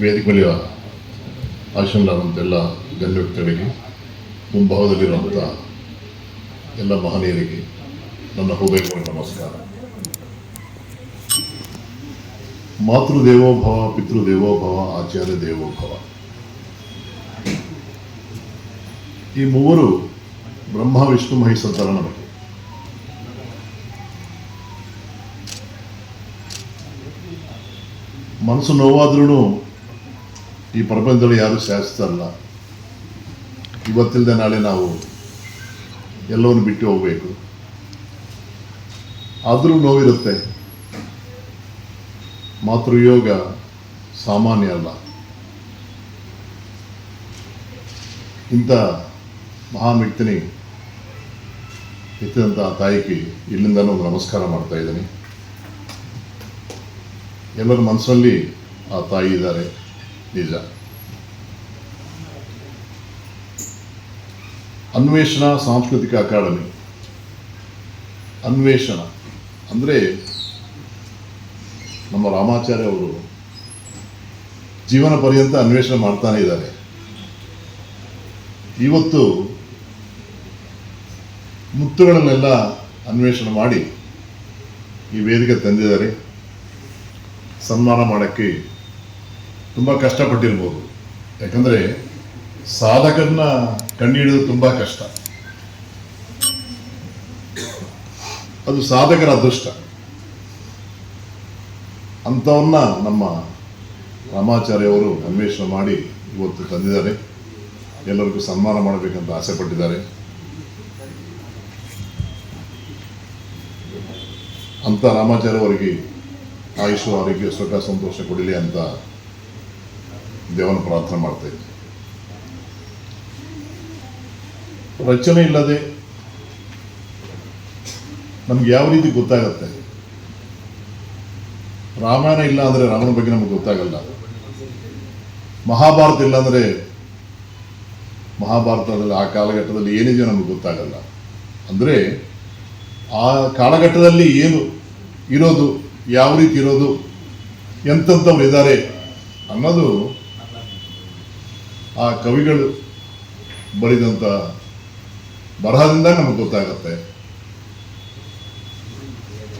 ವೇದಿಕೆ ಮೇಲೆ ಎಲ್ಲ ಗಣ್ಯ ವ್ಯಕ್ತಿಗಳಿಗೆ ಎಲ್ಲ ಮಹನೀಯರಿಗೆ ನನ್ನ ಹೋಗಬೇಕು ನಮಸ್ಕಾರ. ಮಾತೃದೇವೋಭವ, ಪಿತೃದೇವೋಭವ, ಆಚಾರ್ಯ ದೇವೋಭವ. ಈ ಮೂವರು ಬ್ರಹ್ಮ, ವಿಷ್ಣು ಮಹೇಶ್ವರ ನಮಗೆ. ಮನಸ್ಸು ನೋವಾದ್ರೂ ಈ ಪ್ರಪಂಚದಲ್ಲಿ ಯಾರು ಶಾಸ್ತ್ರಲ್ಲ ಇವತ್ತಿಲ್ಲದೆ ನಾಳೆ ನಾವು ಎಲ್ಲವನ್ನು ಬಿಟ್ಟು ಹೋಗಬೇಕು. ಆದರೂ ನೋವಿರುತ್ತೆ. ಮಾತೃಯೋಗ ಸಾಮಾನ್ಯ ಅಲ್ಲ. ಇಂಥ ಮಹಾನ್ ವ್ಯಕ್ತಿನಿ ತಾಯಿಗೆ ಇಲ್ಲಿಂದ ಒಂದು ನಮಸ್ಕಾರ ಮಾಡ್ತಾ ಇದ್ದೀನಿ. ಎಲ್ಲರ ಮನಸ್ಸಲ್ಲಿ ಆ ತಾಯಿ ಇದ್ದಾರೆ. ನಿಜ ಅನ್ವೇಷಣ ಸಾಂಸ್ಕೃತಿಕ ಅಕಾಡೆಮಿ. ಅನ್ವೇಷಣ ಅಂದರೆ ನಮ್ಮ ರಾಮಾಚಾರ್ಯ ಅವರು ಜೀವನ ಪರ್ಯಂತ ಅನ್ವೇಷಣೆ ಮಾಡ್ತಾನೆ ಇದ್ದಾರೆ. ಇವತ್ತು ಮುತ್ತುಗಳನ್ನೆಲ್ಲ ಅನ್ವೇಷಣೆ ಮಾಡಿ ಈ ವೇದಿಕೆ ತಂದಿದ್ದಾರೆ. ಸನ್ಮಾನ ಮಾಡೋಕ್ಕೆ ತುಂಬ ಕಷ್ಟಪಟ್ಟಿರ್ಬೋದು. ಯಾಕಂದರೆ ಸಾಧಕರನ್ನ ಕಂಡುಹಿಡಿಯೋದು ತುಂಬ ಕಷ್ಟ. ಅದು ಸಾಧಕರ ಅದೃಷ್ಟ. ಅಂಥವನ್ನ ನಮ್ಮ ರಾಮಾಚಾರ್ಯವರು ಅನ್ವೇಷಣೆ ಮಾಡಿ ಇವತ್ತು ತಂದಿದ್ದಾರೆ. ಎಲ್ಲರಿಗೂ ಸನ್ಮಾನ ಮಾಡಬೇಕಂತ ಆಸೆ ಪಟ್ಟಿದ್ದಾರೆ ಅಂತ ರಾಮಾಚಾರ್ಯವರಿಗೆ ಆಯುಷು ಆರೋಗ್ಯ, ಸುಖ, ಸಂತೋಷ ಕೊಡಲಿ ಅಂತ ದೇವನ ಪ್ರಾರ್ಥನೆ ಮಾಡ್ತಾ ಇದ್ದೆ ರಚನೆ ಇಲ್ಲದೆ ನಮ್ಗೆ ಯಾವ ರೀತಿ ಗೊತ್ತಾಗತ್ತೆ? ರಾಮಾಯಣ ಇಲ್ಲ ಅಂದರೆ ರಾಮನ ಬಗ್ಗೆ ನಮ್ಗೆ ಗೊತ್ತಾಗಲ್ಲ. ಮಹಾಭಾರತ ಇಲ್ಲ ಅಂದರೆ ಮಹಾಭಾರತದಲ್ಲಿ ಆ ಕಾಲಘಟ್ಟದಲ್ಲಿ ಏನಿದೆಯೋ ನಮ್ಗೆ ಗೊತ್ತಾಗಲ್ಲ. ಅಂದರೆ ಆ ಕಾಲಘಟ್ಟದಲ್ಲಿ ಏನು ಇರೋದು, ಯಾವ ರೀತಿ ಇರೋದು ಎಂತವ್ರು ಇದ್ದಾರೆ ಅನ್ನೋದು ಆ ಕವಿಗಳು ಬರೆದಂಥ ಬರಹದಿಂದ ನಮಗೆ ಗೊತ್ತಾಗತ್ತೆ.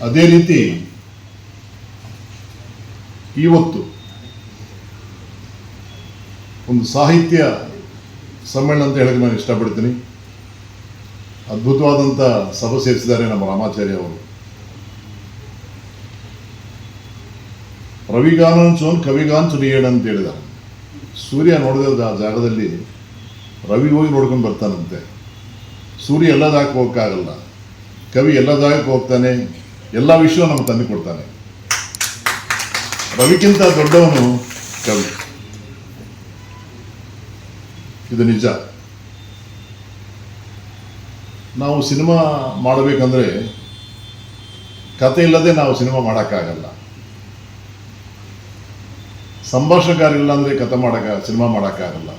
ಅದೇ ರೀತಿ ಇವತ್ತು ಒಂದು ಸಾಹಿತ್ಯ ಸಮ್ಮೇಳನ ಅಂತ ಹೇಳಕ್ಕೆ ನಾನು ಇಷ್ಟಪಡ್ತೀನಿ. ಅದ್ಭುತವಾದಂಥ ಸಭೆ ಸೇರಿಸಿದ್ದಾರೆ ನಮ್ಮ ರಾಮಾಚಾರ್ಯ ಅವರು. ರವಿಗಾನಂಚೋನ್ ಕವಿಗಾಂಚು ಹೇಳ ಅಂತ ಹೇಳಿದ್ದಾರೆ. ಸೂರ್ಯ ನೋಡಿದ ಆ ಜಾಗದಲ್ಲಿ ರವಿ ಹೋಗಿ ನೋಡ್ಕೊಂಡು ಬರ್ತಾನಂತೆ. ಸೂರ್ಯ ಎಲ್ಲ ಜಾಗಕ್ಕೆ ಹೋಗಕ್ಕಾಗಲ್ಲ. ಕವಿ ಎಲ್ಲ ಜಾಗಕ್ಕೆ ಹೋಗ್ತಾನೆ, ಎಲ್ಲ ವಿಷಯ ನಮ್ಗೆ ತಂದು ಕೊಡ್ತಾನೆ. ರವಿಗಿಂತ ದೊಡ್ಡವನು ಕವಿ. ಇದು ನಿಜ. ನಾವು ಸಿನಿಮಾ ಮಾಡಬೇಕಂದ್ರೆ ಕತೆ ಇಲ್ಲದೆ ನಾವು ಸಿನಿಮಾ ಮಾಡೋಕ್ಕಾಗಲ್ಲ. ಸಂಭಾಷಣೆಗಾರ ಇಲ್ಲ ಅಂದರೆ ಕಥೆ ಮಾಡೋಕ್ಕ ಸಿನಿಮಾ ಮಾಡೋಕ್ಕಾಗಲ್ಲ.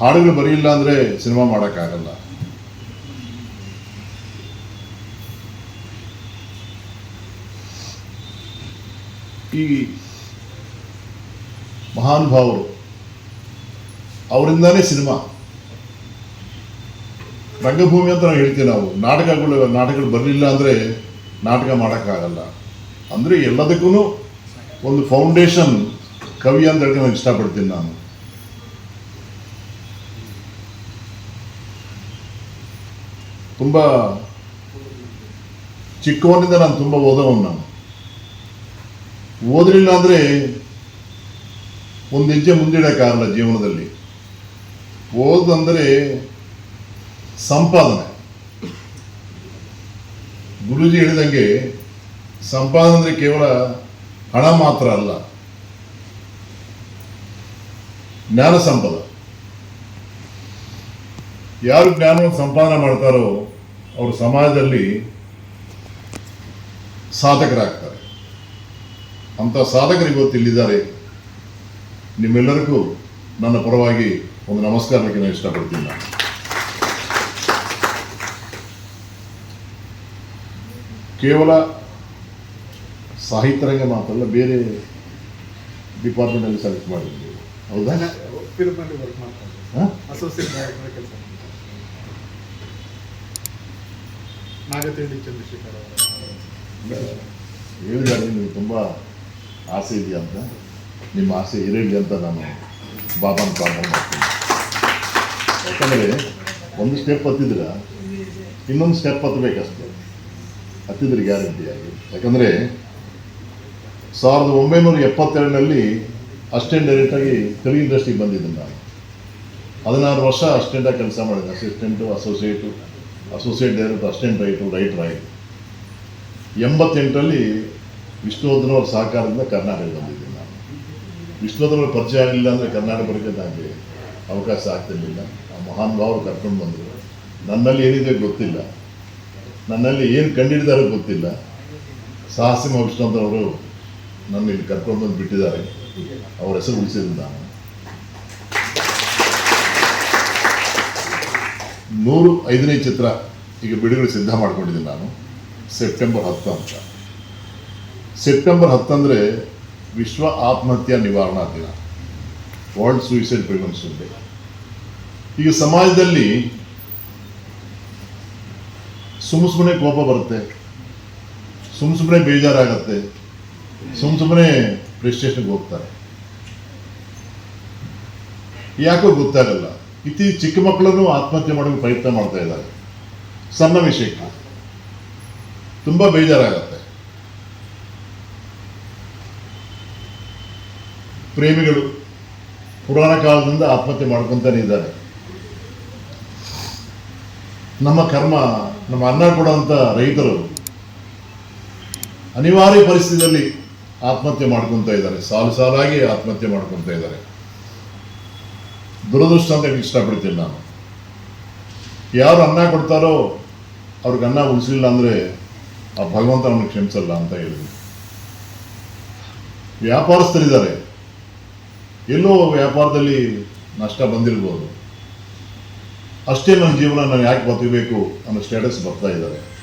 ಹಾಡುಗಳು ಬರೀಲ್ಲ ಅಂದರೆ ಸಿನಿಮಾ ಮಾಡೋಕ್ಕಾಗಲ್ಲ. ಈ ಮಹಾನುಭಾವರು ಅವರಿಂದಾನೇ ಸಿನಿಮಾ. ರಂಗಭೂಮಿ ಅಂತ ನಾವು ಹೇಳ್ತೀವಿ ನಾವು. ನಾಟಕಗಳು ನಾಟಕಗಳು ಬರಲಿಲ್ಲ ಅಂದರೆ ನಾಟಕ ಮಾಡೋಕ್ಕಾಗಲ್ಲ. ಅಂದರೆ ಎಲ್ಲದಕ್ಕೂ ಒಂದು ಫೌಂಡೇಶನ್ ಕವಿ ಅಂತ ಹೇಳಿ ನಾನು ಇಷ್ಟಪಡ್ತೀನಿ ನಾನು. ತುಂಬ ಚಿಕ್ಕವನಿಂದ ನಾನು ತುಂಬ ಓದೋವನು ನಾನು. ಓದಲಿಲ್ಲ ಅಂದರೆ ಒಂದು ಹೆಜ್ಜೆ ಮುಂದಿಡೋಕ್ಕಾಗಲ್ಲ ಜೀವನದಲ್ಲಿ. ಓದಂದರೆ ಸಂಪಾದನೆ. ಗುರುಜಿ ಹೇಳಿದಂಗೆ ಸಂಪಾದನೆ ಅಂದರೆ ಕೇವಲ ಹಣ ಮಾತ್ರ ಅಲ್ಲ. ಜ್ಞಾನ ಸಂಪದ. ಯಾರು ಜ್ಞಾನವನ್ನು ಸಂಪಾದನೆ ಮಾಡ್ತಾರೋ ಅವರು ಸಮಾಜದಲ್ಲಿ ಸಾಧಕರಾಗ್ತಾರೆ. ಅಂತ ಸಾಧಕರು ಇವತ್ತು ಇಲ್ಲಿದ್ದಾರೆ. ನಿಮ್ಮೆಲ್ಲರಿಗೂ ನನ್ನ ಪರವಾಗಿ ಒಂದು ನಮಸ್ಕಾರಕ್ಕೆ ನಾನು ಇಷ್ಟಪಡ್ತೀನಿ ಕೇವಲ ಸಾಹಿತ್ಯ ರಂಗ ಮಾತ್ರಲ್ಲ, ಬೇರೆ ಡಿಪಾರ್ಟ್ಮೆಂಟಲ್ಲಿ ಸೆಲೆಕ್ಟ್ ಮಾಡಿದ್ವಿ ಹೌದಾ? ಫಿಲ್ಮಲ್ಲಿ ವರ್ಕ್ ಮಾಡ್ತಾರೆ ಹಾಂ? ಅಸೋಸಿಯೇಟ್ ಡೈರೆಕ್ಟರ್ ಕೆಲಸ ನಾಗತಿಂಡಿ ಚಂದ್ರಶೇಖರ್ ಹೇಳಿದ್ದಾರೆ ತುಂಬ ಆಸೆ ಇದೆಯಾ ಅಂತ? ನಿಮ್ಮ ಆಸೆ ಇರಲಿ ಅಂತ ನಾನು ಬಾಬಾನ ಪ್ರಾರ್ಥನೆ ಮಾಡ್ತೀನಿ. ಯಾಕಂದರೆ ಒಂದು ಸ್ಟೆಪ್ ಹತ್ತಿದ್ರೆ ಇನ್ನೊಂದು ಸ್ಟೆಪ್ ಹತ್ತಬೇಕಷ್ಟೇ. ಹತ್ತಿದ್ರೆ ಗ್ಯಾರಂಟಿಯಾಗಿ ಯಾಕಂದರೆ ಸಾವಿರದ ಒಂಬೈನೂರ ಎಪ್ಪತ್ತೆರಡರಲ್ಲಿ ಅಸಿಸ್ಟೆಂಟ್ ಡೈರೆಕ್ಟಾಗಿ ಫಿಲ್ಮ್ ಇಂಡಸ್ಟ್ರಿಗೆ ಬಂದಿದ್ದೀನಿ ನಾನು. ಹದಿನಾರು ವರ್ಷ ಅಸ್ಟೆಂಟಾಗಿ ಕೆಲಸ ಮಾಡಿದ್ದೆ assistant associate associate director assistant write writer ಆಯಿತು ಎಂಬತ್ತೆಂಟರಲ್ಲಿ ವಿಷ್ಣುವರ್ಧನ್ ಅವ್ರ ಸಹಕಾರದಿಂದ ಕರ್ನಾಟಕ ಬಂದಿದ್ದೀನಿ ನಾನು. ವಿಷ್ಣುವರ್ಧನ್ ಅವ್ರ ಪರಿಚಯ ಆಗಲಿಲ್ಲ ಅಂದರೆ ಕರ್ನಾಟಕ ಬರೋಕ್ಕೆ ನನಗೆ ಅವಕಾಶ ಆಗ್ತಿರಲಿಲ್ಲ. ಆ ಮಹಾನ್ ಭಾವರು ಕರ್ಕೊಂಡು ಬಂದರು. ನನ್ನಲ್ಲಿ ಏನಿದೆ ಗೊತ್ತಿಲ್ಲ. ನನ್ನಲ್ಲಿ ಏನು ಕಂಡಿಡಿದಾರೋ ಗೊತ್ತಿಲ್ಲ. ಸಾಹಸಿಮ ವಿಷ್ಣುವರ್ಧನ್ ಅವರು ನನ್ನ ಇಲ್ಲಿ ಕರ್ಕೊಂಡು ಬಂದು ಬಿಟ್ಟಿದ್ದಾರೆ. ಅವ್ರ ಹೆಸರು ಉಳಿಸಿದ್ದೀನಿ ನಾನು ನೂರು ಐದನೇ ಚಿತ್ರ ಈಗ ಬಿಡುಗಡೆ ಸಿದ್ಧ ಮಾಡ್ಕೊಂಡಿದ್ದೀನಿ ನಾನು. ಸೆಪ್ಟೆಂಬರ್ ಹತ್ತು ಅಂತ. ಸೆಪ್ಟೆಂಬರ್ ಹತ್ತಂದರೆ ವಿಶ್ವ ಆತ್ಮಹತ್ಯಾ ನಿವಾರಣಾ ದಿನ. World suicide prevention day. ಈಗ ಸಮಾಜದಲ್ಲಿ ಸುಮ್ ಸುಮ್ಮನೆ ಕೋಪ ಬರುತ್ತೆ. ಸುಮ್ ಸುಮ್ಮನೆ ಬೇಜಾರಾಗತ್ತೆ. ಸುಮ್ ಸುಮ್ಮನೆ ಪ್ರಿಸ್ಟೇಷನ್ಗೆ ಹೋಗ್ತಾರೆ. ಯಾಕೋ ಗೊತ್ತಾಗಲ್ಲ ಇತ್ತೀ ಚಿಕ್ಕ ಮಕ್ಕಳನ್ನು ಆತ್ಮಹತ್ಯೆ ಮಾಡಲು ಪ್ರಯತ್ನ ಮಾಡ್ತಾ ಇದ್ದಾರೆ. ಸಣ್ಣ ವಿಷಯಕ್ಕೆ. ತುಂಬ ಬೇಜಾರಾಗತ್ತೆ. ಪ್ರೇಮಿಗಳು ಪುರಾಣ ಕಾಲದಿಂದ ಆತ್ಮಹತ್ಯೆ ಮಾಡ್ಕೊತಾನೆ ಇದ್ದಾರೆ. ನಮ್ಮ ಕರ್ಮ, ನಮ್ಮ ಅನ್ನ ಕೊಡುವಂಥ ರೈತರು ಅನಿವಾರ್ಯ ಪರಿಸ್ಥಿತಿಯಲ್ಲಿ ಆತ್ಮಹತ್ಯೆ ಮಾಡ್ಕೊತಾ ಇದ್ದಾರೆ. ಸಾಲು ಸಾಲಾಗಿ ಆತ್ಮಹತ್ಯೆ ಮಾಡ್ಕೊತಾ ಇದ್ದಾರೆ. ದುರದೃಷ್ಟ ಅಂತ ಇಷ್ಟಪಡ್ತೀನಿ ನಾನು? ಯಾರು ಅನ್ನ ಕೊಡ್ತಾರೋ ಅವ್ರಿಗೆ ಅನ್ನ ಉಳಿಸಲಿಲ್ಲ ಅಂದರೆ ಆ ಭಗವಂತ ನಮಗೆ ಕ್ಷಮಿಸಲ್ಲ ಅಂತ ಹೇಳಿದ್ವಿ ವ್ಯಾಪಾರಸ್ಥರಿದ್ದಾರೆ. ಎಲ್ಲೋ ವ್ಯಾಪಾರದಲ್ಲಿ ನಷ್ಟ ಬಂದಿರ್ಬೋದು. ಅಷ್ಟೇ ನನ್ನ ಜೀವನ ನಾನು ಯಾಕೆ ಬದುಕಬೇಕು ಅನ್ನೋ ಸ್ಟೇಟಸ್ ಬರ್ತಾ ಇದ್ದಾರೆ.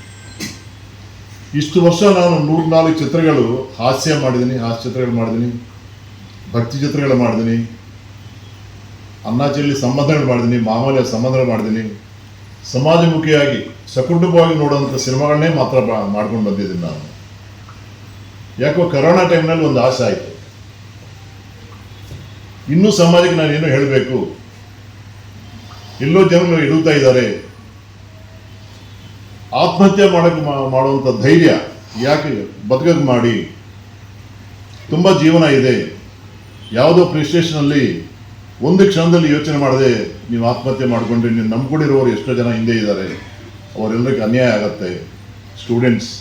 ಇಷ್ಟು ವರ್ಷ ನಾನು ನೂರ್ನಾಲ್ಕು ಚಿತ್ರಗಳು ಹಾಸ್ಯ ಮಾಡಿದ್ದೀನಿ ಹಾಸ್ಯ ಚಿತ್ರಗಳು ಮಾಡಿದ್ದೀನಿ ಭಕ್ತಿ ಚಿತ್ರಗಳು ಮಾಡಿದ್ದೀನಿ ಅನ್ನಾಚಲ್ಲಿ ಸಂಬಂಧಗಳು ಮಾಡಿದ್ದೀನಿ ಮಾಮೂಲಿಯ ಸಂಬಂಧಗಳು ಮಾಡಿದ್ದೀನಿ ಸಮಾಜಮುಖಿಯಾಗಿ, ಸಕುಟುಂಬವಾಗಿ ನೋಡುವಂಥ ಸಿನಿಮಾಗಳನ್ನೇ ಮಾತ್ರ ಮಾಡ್ಕೊಂಡು ಬಂದಿದ್ದೀನಿ ನಾನು. ಯಾಕೋ ಕರೋನಾ ಟೈಮ್ನಲ್ಲಿ ಒಂದು ಆಸೆ ಆಯಿತು. ಇನ್ನೂ ಸಮಾಜಕ್ಕೆ ನಾನು ಏನು ಹೇಳಬೇಕು? ಎಲ್ಲೋ ಜನರು ಇಡುತ್ತಾ ಇದ್ದಾರೆ. ಆತ್ಮಹತ್ಯೆ ಮಾಡಕ್ಕೆ ಮಾಡುವಂಥ ಧೈರ್ಯ ಯಾಕೆ ಬದುಕಕ್ಕೆ ಮಾಡಿ? ತುಂಬ ಜೀವನ ಇದೆ. ಯಾವುದೋ ಪ್ರಿಸ್ಟೇಷನಲ್ಲಿ ಒಂದು ಕ್ಷಣದಲ್ಲಿ ಯೋಚನೆ ಮಾಡದೆ ನೀವು ಆತ್ಮಹತ್ಯೆ ಮಾಡಿಕೊಂಡ್ರೆ, ನೀವು ನಂಬ್ಕೊಂಡಿರೋರು ಎಷ್ಟೋ ಜನ ಹಿಂದೆ ಇದ್ದಾರೆ. ಅವರೆಲ್ಲರಿಗೆ ಅನ್ಯಾಯ ಆಗತ್ತೆ. ಸ್ಟೂಡೆಂಟ್ಸ್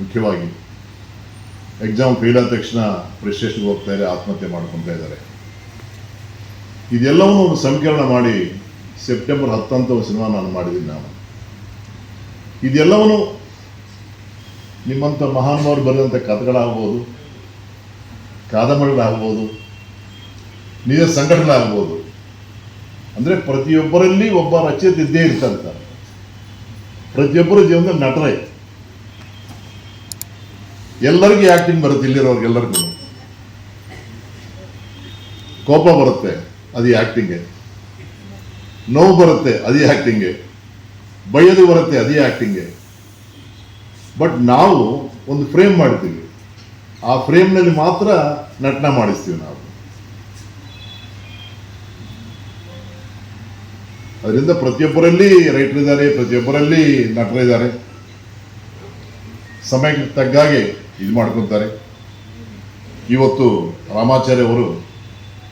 ಮುಖ್ಯವಾಗಿ. ಎಕ್ಸಾಮ್ ಫೇಲ್ ಆದ ತಕ್ಷಣ ಪ್ರಿಸ್ಟೇಷನ್ಗೆ ಹೋಗ್ತಾ ಇದ್ದಾರೆ ಆತ್ಮಹತ್ಯೆ ಮಾಡ್ಕೊತಾ ಇದ್ದಾರೆ. ಇದೆಲ್ಲವನ್ನೂ ಒಂದು ಸಮೀಕರಣ ಮಾಡಿ ಸೆಪ್ಟೆಂಬರ್ ಹತ್ತಂತ ಒಂದು ಸಿನಿಮಾ ನಾನು ಮಾಡಿದ್ದೀನಿ ನಾನು. ಇದೆಲ್ಲವನ್ನೂ ನಿಮ್ಮಂಥ ಮಹಾನುಭಾವರು ಬರೆದಂಥ ಕಥೆಗಳಾಗ್ಬೋದು, ಕಾದಂಬರಿಗಳಾಗ್ಬೋದು, ನಿಜ ಸಂಘಟನೆಗಳಾಗ್ಬೋದು. ಅಂದರೆ ಪ್ರತಿಯೊಬ್ಬರಲ್ಲಿ ಒಬ್ಬ ರಚಯಿತ ಇದ್ದೇ ಇರ್ತಂತ. ಪ್ರತಿಯೊಬ್ಬರ ಜೀವನದಲ್ಲಿ ನಟರೇ. ಎಲ್ಲರಿಗೂ ಆ್ಯಕ್ಟಿಂಗ್ ಬರುತ್ತೆ ಇಲ್ಲಿರೋರ್ಗೆಲ್ಲರಿಗೂ ಕೋಪ ಬರುತ್ತೆ, ಅದು ಆ್ಯಕ್ಟಿಂಗೆ ನೋವು ಬರುತ್ತೆ, ಅದೇ ಆ್ಯಕ್ಟಿಂಗೆ ಬೈಯೋದು ಬರುತ್ತೆ ಅದೇ ಆ್ಯಕ್ಟಿಂಗೆ ಬಟ್ ನಾವು ಒಂದು ಫ್ರೇಮ್ ಮಾಡ್ತೀವಿ ಆ ಫ್ರೇಮ್ನಲ್ಲಿ ಮಾತ್ರ ನಟನ ಮಾಡಿಸ್ತೀವಿ ನಾವು. ಅದರಿಂದ ಪ್ರತಿಯೊಬ್ಬರಲ್ಲಿ ರೈಟರ್ ಇದ್ದಾರೆ, ಪ್ರತಿಯೊಬ್ಬರಲ್ಲಿ ನಟರಿದ್ದಾರೆ ಸಮಯಕ್ಕೆ ತಗ್ಗಾಗೆ ಇದು ಮಾಡ್ಕೊತಾರೆ. ಇವತ್ತು ರಾಮಾಚಾರ್ಯ ಅವರು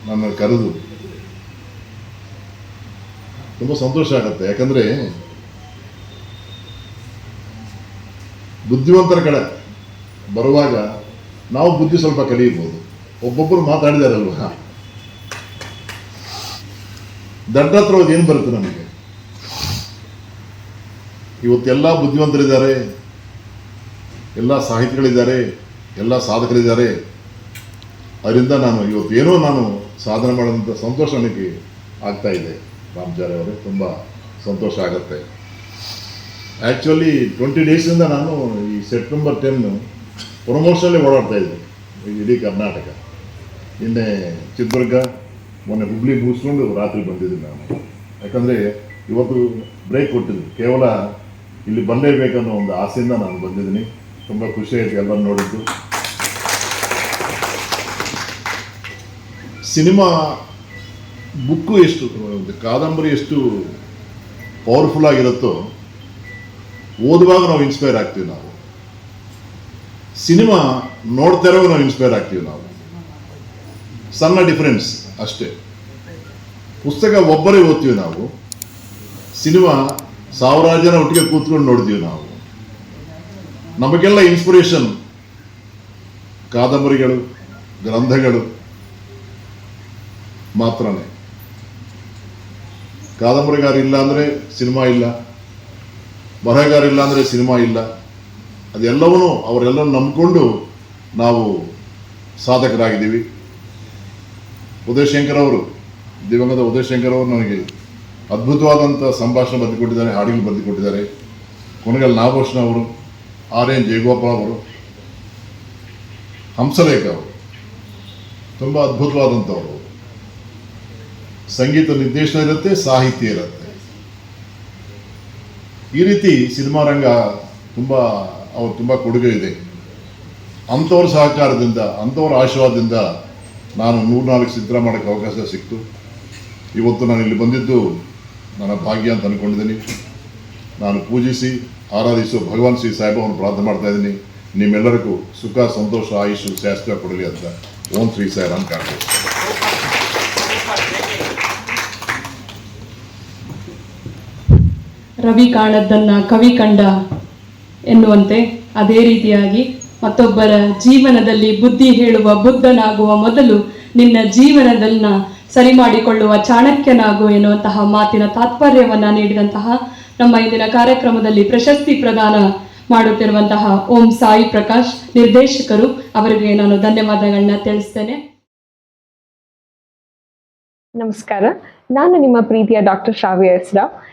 ನನ್ನ ಕರೆದು, ತುಂಬ ಸಂತೋಷ ಆಗುತ್ತೆ. ಯಾಕಂದರೆ ಬುದ್ಧಿವಂತರ ಕಡೆ ಬರುವಾಗ ನಾವು ಬುದ್ಧಿ ಸ್ವಲ್ಪ ಕಲಿಯಬಹುದು. ಒಬ್ಬೊಬ್ಬರು ಮಾತಾಡಿದಾರಲ್ವಾ? ದಡ್ಡ ಹತ್ರ ಏನು ಬರುತ್ತೆ ನಮಗೆ? ಇವತ್ತೆಲ್ಲ ಬುದ್ಧಿವಂತರಿದ್ದಾರೆ, ಎಲ್ಲ ಸಾಹಿತಿಗಳಿದ್ದಾರೆ, ಎಲ್ಲ ಸಾಧಕರಿದ್ದಾರೆ. ಅದರಿಂದ ನಾನು ಇವತ್ತು ಏನೋ ನಾನು ಸಾಧನೆ ಮಾಡುವಂಥ ಸಂತೋಷ ನನಗೆ ಆಗ್ತಾ ಇದೆ. ರಾಮಚಾರ್ಯ ಅವರೇ, ತುಂಬ ಸಂತೋಷ ಆಗುತ್ತೆ. ಆ್ಯಕ್ಚುಲಿ ಟ್ವೆಂಟಿ ಡೇಸಿಂದ ನಾನು ಈ ಸೆಪ್ಟೆಂಬರ್ ಟೆನ್ನು ಪ್ರಮೋಷನಲ್ಲಿ ಓಡಾಡ್ತಾ ಇದ್ದೆ. ಇಡೀ ಕರ್ನಾಟಕ. ನಿನ್ನೆ ಚಿತ್ರದುರ್ಗ, ಮೊನ್ನೆ ಹುಬ್ಳಿ ಮುಗಿಸ್ಕೊಂಡು ರಾತ್ರಿ ಬಂದಿದ್ದೀನಿ ನಾನು. ಯಾಕಂದರೆ ಇವತ್ತು ಬ್ರೇಕ್ ಕೊಟ್ಟಿದ್ದೆ. ಕೇವಲ ಇಲ್ಲಿ ಬಂದೇಬೇಕನ್ನೋ ಒಂದು ಆಸೆಯಿಂದ ನಾನು ಬಂದಿದ್ದೀನಿ. ತುಂಬ ಖುಷಿ ಆಯಿತು ಎಲ್ಲ ನೋಡಿದ್ದು. ಸಿನಿಮಾ ಬುಕ್ಕು ಎಷ್ಟು ಕಾದಂಬರಿ ಎಷ್ಟು ಪವರ್ಫುಲ್ ಆಗಿರುತ್ತೋ ಓದುವಾಗ ನಾವು ಇನ್ಸ್ಪೈರ್ ಆಗ್ತೀವಿ ನಾವು. ಸಿನಿಮಾ ನೋಡ್ತಾ ನಾವು ಇನ್ಸ್ಪೈರ್ ಆಗ್ತೀವಿ ನಾವು. ಸಣ್ಣ ಡಿಫರೆನ್ಸ್ ಅಷ್ಟೇ. ಪುಸ್ತಕ ಒಬ್ಬರೇ ಓದ್ತೀವಿ ನಾವು. ಸಿನಿಮಾ ಸಾವಿರಾರು ಜನ ಒಟ್ಟಿಗೆ ಕೂತ್ಕೊಂಡು ನೋಡ್ತೀವಿ ನಾವು. ನಮಗೆಲ್ಲ ಇನ್ಸ್ಪಿರೇಷನ್ ಕಾದಂಬರಿಗಳು, ಗ್ರಂಥಗಳು ಮಾತ್ರನೇ. ಕಾದಂಬರಿಗಾರ ಇಲ್ಲ ಅಂದರೆ ಸಿನಿಮಾ ಇಲ್ಲ. ಬರಹಗಾರ ಇಲ್ಲ ಅಂದರೆ ಸಿನಿಮಾ ಇಲ್ಲ. ಅದೆಲ್ಲವೂ ಅವರೆಲ್ಲರೂ ನಂಬಿಕೊಂಡು ನಾವು ಸಾಧಕರಾಗಿದ್ದೀವಿ. ಉದಯ್ ಶಂಕರ್ ಅವರು, ದಿವಂಗತ ಉದಯ್ ಶಂಕರ್ ಅವರು ನನಗೆ ಅದ್ಭುತವಾದಂಥ ಸಂಭಾಷಣೆ ಬರೆದುಕೊಟ್ಟಿದ್ದಾರೆ, ಹಾಡುಗಳು ಬರೆದುಕೊಟ್ಟಿದ್ದಾರೆ. ಕೊನೆಗಲ್ ನಾಗಭೂಷಣ ಅವರು, ಆರ್ ಎನ್ ಜಯಗೋಪಾಲ್ ಅವರು, ಹಂಸಲೇಖ ಅವರು, ತುಂಬ ಅದ್ಭುತವಾದಂಥವರು ಸಂಗೀತ ನಿರ್ದೇಶನ ಇರುತ್ತೆ, ಸಾಹಿತ್ಯ ಇರುತ್ತೆ. ಈ ರೀತಿ ಸಿನಿಮಾ ರಂಗ ತುಂಬ, ಅವ್ರು ತುಂಬ ಕೊಡುಗೆ ಇದೆ. ಅಂಥವ್ರ ಸಹಕಾರದಿಂದ, ಅಂಥವ್ರ ಆಶೀರ್ವಾದದಿಂದ ನಾನು ನೂರ್ನಾಲ್ಕು ಚಿತ್ರ ಮಾಡೋಕ್ಕೆ ಅವಕಾಶ ಸಿಕ್ತು. ಇವತ್ತು ನಾನು ಇಲ್ಲಿ ಬಂದಿದ್ದು ನನ್ನ ಭಾಗ್ಯ ಅಂತ ಅಂದ್ಕೊಂಡಿದ್ದೀನಿ ನಾನು ಪೂಜಿಸಿ ಆರಾಧಿಸುವ ಭಗವಾನ್ ಶ್ರೀ ಸಾಹೇಬವನ್ನು ಪ್ರಾರ್ಥನೆ ಮಾಡ್ತಾ ಇದ್ದೀನಿ. ನಿಮ್ಮೆಲ್ಲರಿಗೂ ಸುಖ, ಸಂತೋಷ, ಆಯುಷು ಶಾಸ್ತ್ರ ಕೊಡಲಿ ಅಂತ. ಓಂ ಶ್ರೀ ಸಾಯಿರಾಮ್ ಕಾಣ್ತೀವಿ. ರವಿ ಕಾಣದ್ದನ್ನ ಕವಿ ಕಂಡ ಎನ್ನುವಂತೆ ಅದೇ ರೀತಿಯಾಗಿ ಮತ್ತೊಬ್ಬರ ಜೀವನದಲ್ಲಿ ಬುದ್ಧಿ ಹೇಳುವ ಬುದ್ಧನಾಗುವ ಮೊದಲು ನಿನ್ನ ಜೀವನದನ್ನ ಸರಿ ಮಾಡಿಕೊಳ್ಳುವ ಚಾಣಕ್ಯನಾಗು ಎನ್ನುವಂತಹ ಮಾತಿನ ತಾತ್ಪರ್ಯವನ್ನ ನೀಡಿದಂತಹ ನಮ್ಮ ಇಂದಿನ ಕಾರ್ಯಕ್ರಮದಲ್ಲಿ ಪ್ರಶಸ್ತಿ ಪ್ರದಾನ ಮಾಡುತ್ತಿರುವಂತಹ ಓಂ ಸಾಯಿ ಪ್ರಕಾಶ್ ನಿರ್ದೇಶಕರು, ಅವರಿಗೆ ನಾನು ಧನ್ಯವಾದಗಳನ್ನ ತಿಳಿಸ್ತೇನೆ. ನಮಸ್ಕಾರ. ನಾನು ನಿಮ್ಮ ಪ್ರೀತಿಯ ಡಾಕ್ಟರ್ ಶ್ರಾವ್ಯ ಎಸ್ರಾವ್